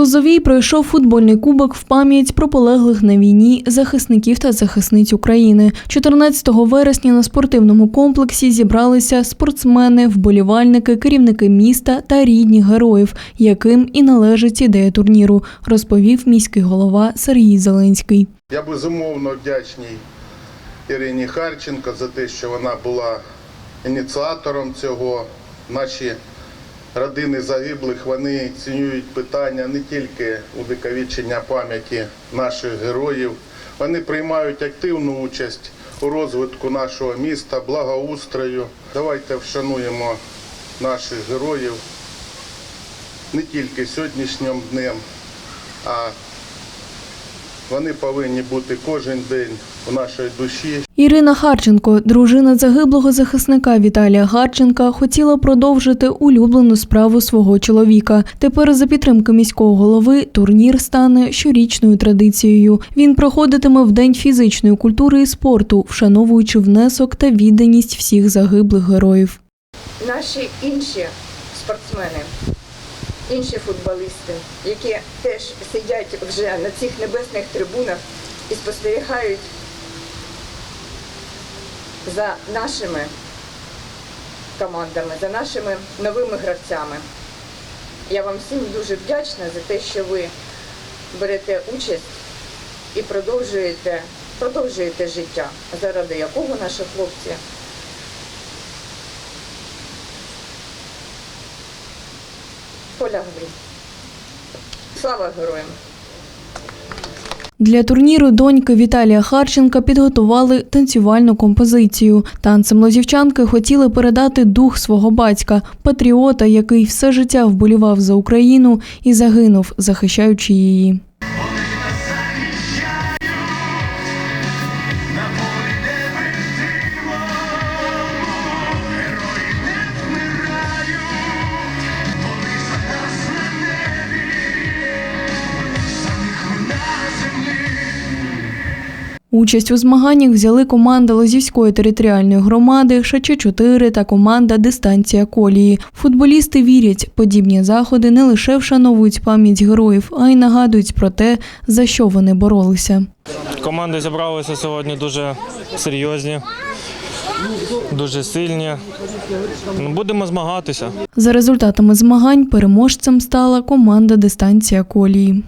Лозовій пройшов футбольний кубок в пам'ять про полеглих на війні захисників та захисниць України. 14 вересня на спортивному комплексі зібралися спортсмени, вболівальники, керівники міста та рідні героїв, яким і належить ідея турніру, розповів міський голова Сергій Зеленський. Я безумовно вдячний Ірині Харченко за те, що вона була ініціатором цього. Наші родини загиблих вони цінують питання не тільки увіковічення пам'яті наших героїв. Вони приймають активну участь у розвитку нашого міста, благоустрою. Давайте вшануємо наших героїв не тільки сьогоднішнім днем, а вони повинні бути кожен день в нашій душі. Ірина Харченко, дружина загиблого захисника Віталія Харченка, хотіла продовжити улюблену справу свого чоловіка. Тепер за підтримки міського голови турнір стане щорічною традицією. Він проходитиме в день фізичної культури і спорту, вшановуючи внесок та відданість всіх загиблих героїв. наші інші спортсмени, інші футболісти, які теж сидять вже на цих небесних трибунах і спостерігають за нашими командами, за нашими новими гравцями. Я вам всім дуже вдячна за те, що ви берете участь і продовжуєте, продовжуєте життя, заради якого наші хлопці полягли. Слава героям! Для турніру доньки Віталія Харченка підготували танцювальну композицію. Танцем лозівчанки хотіли передати дух свого батька, патріота, який все життя вболівав за Україну і загинув, захищаючи її. Участь у змаганнях взяли команда Лозівської територіальної громади, ШЧ-4 та команда Дистанція колії. Футболісти вірять, подібні заходи не лише вшановують пам'ять героїв, а й нагадують про те, за що вони боролися. Команди зібралися сьогодні дуже серйозні, дуже сильні. Ну, Будемо змагатися. За результатами змагань переможцем стала команда Дистанція колії.